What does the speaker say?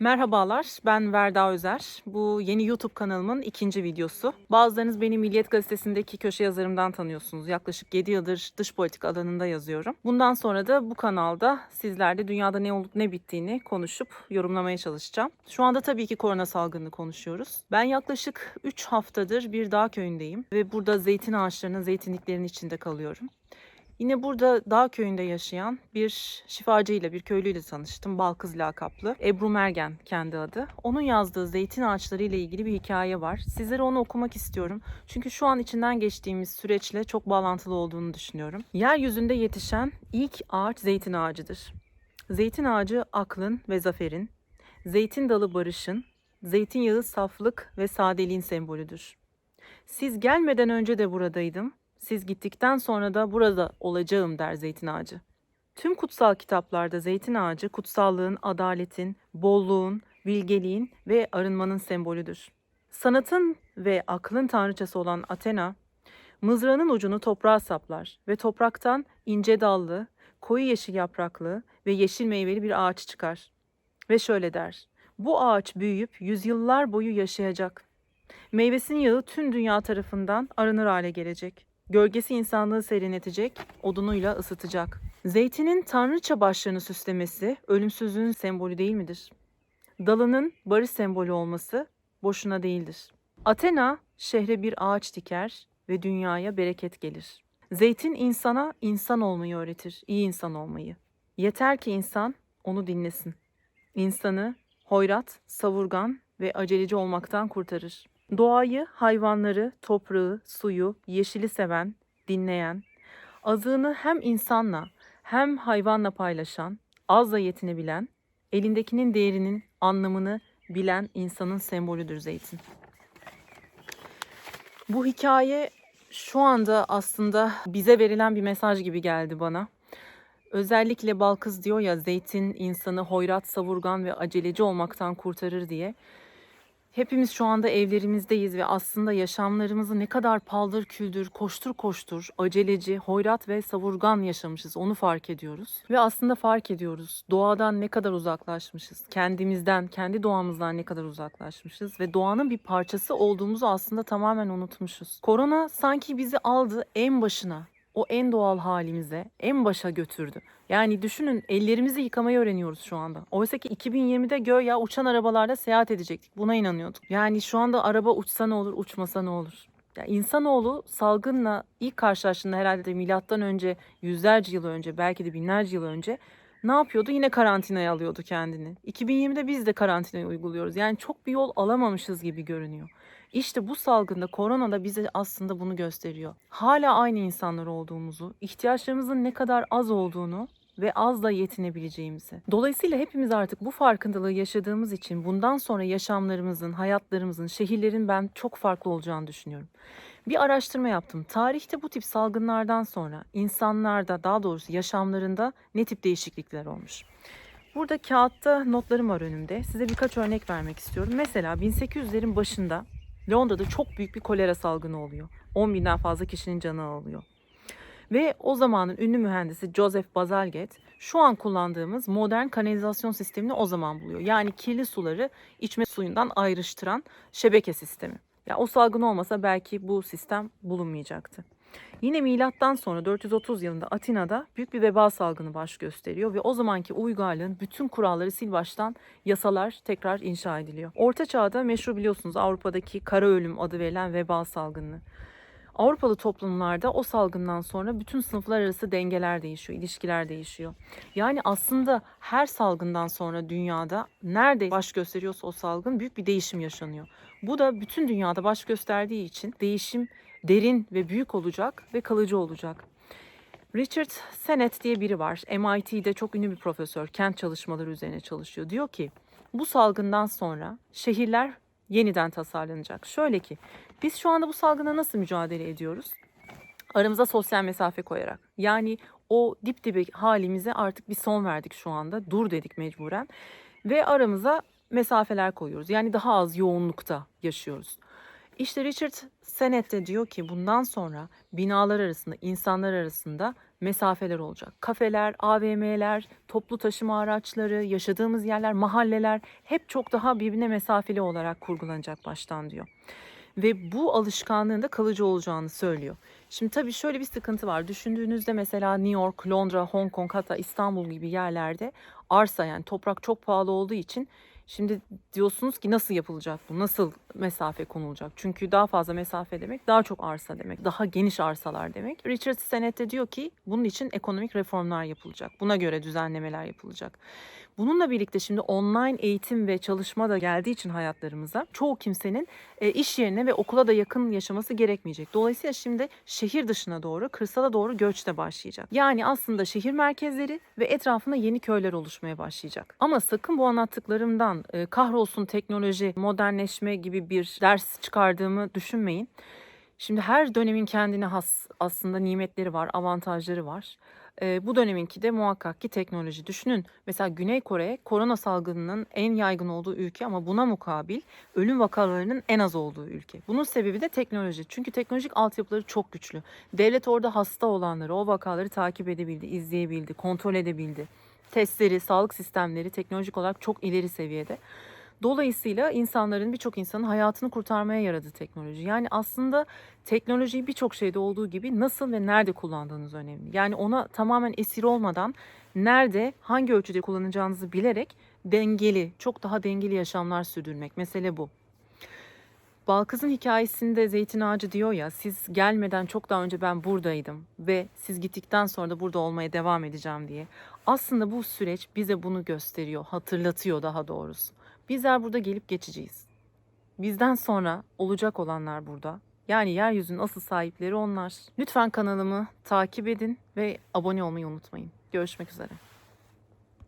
Merhabalar, ben Verda Özer. Bu yeni YouTube kanalımın ikinci videosu. Bazılarınız beni Milliyet Gazetesi'ndeki köşe yazarımdan tanıyorsunuz. Yaklaşık 7 yıldır dış politika alanında yazıyorum. Bundan sonra da bu kanalda sizlerle dünyada ne olup ne bittiğini konuşup yorumlamaya çalışacağım. Şu anda tabii ki korona salgını konuşuyoruz. Ben yaklaşık 3 haftadır bir dağ köyündeyim ve burada zeytin ağaçlarının, zeytinliklerin içinde kalıyorum. Yine burada dağ köyünde yaşayan bir şifacıyla, bir köylüyle tanıştım. Balkız lakaplı. Ebru Mergen kendi adı. Onun yazdığı zeytin ağaçları ile ilgili bir hikaye var. Sizlere onu okumak istiyorum. Çünkü şu an içinden geçtiğimiz süreçle çok bağlantılı olduğunu düşünüyorum. Yeryüzünde yetişen ilk ağaç zeytin ağacıdır. Zeytin ağacı aklın ve zaferin, zeytin dalı barışın, zeytinyağı saflık ve sadeliğin sembolüdür. Siz gelmeden önce de buradaydım. Siz gittikten sonra da burada olacağım der zeytin ağacı. Tüm kutsal kitaplarda zeytin ağacı kutsallığın, adaletin, bolluğun, bilgeliğin ve arınmanın sembolüdür. Sanatın ve aklın tanrıçası olan Athena, mızrağının ucunu toprağa saplar ve topraktan ince dallı, koyu yeşil yapraklı ve yeşil meyveli bir ağaç çıkar. Ve şöyle der, bu ağaç büyüyüp yüzyıllar boyu yaşayacak. Meyvesinin yağı tüm dünya tarafından aranır hale gelecek. Gölgesi insanlığı serinletecek, odunuyla ısıtacak. Zeytinin tanrıça başlarını süslemesi ölümsüzlüğün sembolü değil midir? Dalının barış sembolü olması boşuna değildir. Athena şehre bir ağaç diker ve dünyaya bereket gelir. Zeytin insana insan olmayı öğretir, iyi insan olmayı. Yeter ki insan onu dinlesin. İnsanı hoyrat, savurgan ve aceleci olmaktan kurtarır. Doğayı, hayvanları, toprağı, suyu, yeşili seven, dinleyen, azığını hem insanla hem hayvanla paylaşan, azla yetinebilen, elindekinin değerinin anlamını bilen insanın sembolüdür zeytin. Bu hikaye şu anda aslında bize verilen bir mesaj gibi geldi bana. Özellikle Balkız diyor ya zeytin insanı hoyrat, savurgan ve aceleci olmaktan kurtarır diye. Hepimiz şu anda evlerimizdeyiz ve aslında yaşamlarımızı ne kadar paldır küldür, koştur koştur, aceleci, hoyrat ve savurgan yaşamışız onu fark ediyoruz. Ve aslında fark ediyoruz doğadan ne kadar uzaklaşmışız, kendimizden, kendi doğamızdan ne kadar uzaklaşmışız ve doğanın bir parçası olduğumuzu aslında tamamen unutmuşuz. Korona sanki bizi aldı en başına, o en doğal halimize, en başa götürdü. Yani düşünün ellerimizi yıkamayı öğreniyoruz şu anda. Oysa ki 2020'de göya uçan arabalarla seyahat edecektik. Buna inanıyorduk. Yani şu anda araba uçsa ne olur, uçmasa ne olur? Ya insanoğlu salgınla ilk karşılaştığında herhalde de milattan önce yüzlerce yıl önce belki de binlerce yıl önce ne yapıyordu? Yine karantinaya alıyordu kendini. 2020'de biz de karantinayı uyguluyoruz. Yani çok bir yol alamamışız gibi görünüyor. İşte bu salgında korona da bize aslında bunu gösteriyor. Hala aynı insanlar olduğumuzu, ihtiyaçlarımızın ne kadar az olduğunu ve azla yetinebileceğimizi. Dolayısıyla hepimiz artık bu farkındalığı yaşadığımız için bundan sonra yaşamlarımızın, hayatlarımızın, şehirlerin ben çok farklı olacağını düşünüyorum. Bir araştırma yaptım. Tarihte bu tip salgınlardan sonra insanlarda daha doğrusu yaşamlarında ne tip değişiklikler olmuş? Burada kağıtta notlarım var önümde. Size birkaç örnek vermek istiyorum. Mesela 1800'lerin başında Londra'da çok büyük bir kolera salgını oluyor. 10 binden fazla kişinin canı alıyor. Ve o zamanın ünlü mühendisi Joseph Bazalgette şu an kullandığımız modern kanalizasyon sistemini o zaman buluyor. Yani kirli suları içme suyundan ayrıştıran şebeke sistemi. Ya o salgın olmasa belki bu sistem bulunmayacaktı. Yine milattan sonra 430 yılında Atina'da büyük bir veba salgını baş gösteriyor ve o zamanki uygarlığın bütün kuralları sil baştan yasalar tekrar inşa ediliyor. Orta çağda meşhur biliyorsunuz Avrupa'daki kara ölüm adı verilen veba salgını. Avrupalı toplumlarda o salgından sonra bütün sınıflar arası dengeler değişiyor, ilişkiler değişiyor. Yani aslında her salgından sonra dünyada nerede baş gösteriyorsa o salgın büyük bir değişim yaşanıyor. Bu da bütün dünyada baş gösterdiği için değişim derin ve büyük olacak ve kalıcı olacak. Richard Sennett diye biri var. MIT'de çok ünlü bir profesör. Kent çalışmaları üzerine çalışıyor. Diyor ki bu salgından sonra şehirler yeniden tasarlanacak. Şöyle ki biz şu anda bu salgına nasıl mücadele ediyoruz? Aramıza sosyal mesafe koyarak. Yani o dip dibe halimize artık bir son verdik şu anda. Dur dedik mecburen. Ve aramıza mesafeler koyuyoruz. Yani daha az yoğunlukta yaşıyoruz. İşte Richard Sennett de diyor ki bundan sonra binalar arasında, insanlar arasında mesafeler olacak. Kafeler, AVM'ler, toplu taşıma araçları, yaşadığımız yerler, mahalleler hep çok daha birbirine mesafeli olarak kurgulanacak baştan diyor. Ve bu alışkanlığın da kalıcı olacağını söylüyor. Şimdi tabii şöyle bir sıkıntı var. Düşündüğünüzde mesela New York, Londra, Hong Kong hatta İstanbul gibi yerlerde arsa yani toprak çok pahalı olduğu için şimdi diyorsunuz ki nasıl yapılacak bu? Nasıl mesafe konulacak? Çünkü daha fazla mesafe demek daha çok arsa demek. Daha geniş arsalar demek. Richard Sennett de diyor ki bunun için ekonomik reformlar yapılacak. Buna göre düzenlemeler yapılacak. Bununla birlikte şimdi online eğitim ve çalışma da geldiği için hayatlarımıza çoğu kimsenin e, iş yerine ve okula da yakın yaşaması gerekmeyecek. Dolayısıyla şimdi şehir dışına doğru, kırsala doğru göç de başlayacak. Yani aslında şehir merkezleri ve etrafında yeni köyler oluşmaya başlayacak. Ama sakın bu anlattıklarımdan e, kahrolsun teknoloji, modernleşme gibi bir ders çıkardığımı düşünmeyin. Şimdi her dönemin kendine has aslında nimetleri var, avantajları var. Ee, bu döneminki de muhakkak ki teknoloji. Düşünün mesela Güney Kore korona salgınının en yaygın olduğu ülke ama buna mukabil ölüm vakalarının en az olduğu ülke. Bunun sebebi de teknoloji. Çünkü teknolojik altyapıları çok güçlü. Devlet orada hasta olanları, o vakaları takip edebildi, izleyebildi, kontrol edebildi. Testleri, sağlık sistemleri teknolojik olarak çok ileri seviyede. Dolayısıyla insanların birçok insanın hayatını kurtarmaya yaradı teknoloji. Yani aslında teknolojiyi birçok şeyde olduğu gibi nasıl ve nerede kullandığınız önemli. Yani ona tamamen esir olmadan nerede, hangi ölçüde kullanacağınızı bilerek dengeli, çok daha dengeli yaşamlar sürdürmek. Mesele bu. Balkız'ın hikayesinde zeytin ağacı diyor ya siz gelmeden çok daha önce ben buradaydım ve siz gittikten sonra da burada olmaya devam edeceğim diye. Aslında bu süreç bize bunu gösteriyor, hatırlatıyor daha doğrusu. Bizler burada gelip geçeceğiz. Bizden sonra olacak olanlar burada. Yani yeryüzünün asıl sahipleri onlar. Lütfen kanalımı takip edin ve abone olmayı unutmayın. Görüşmek üzere.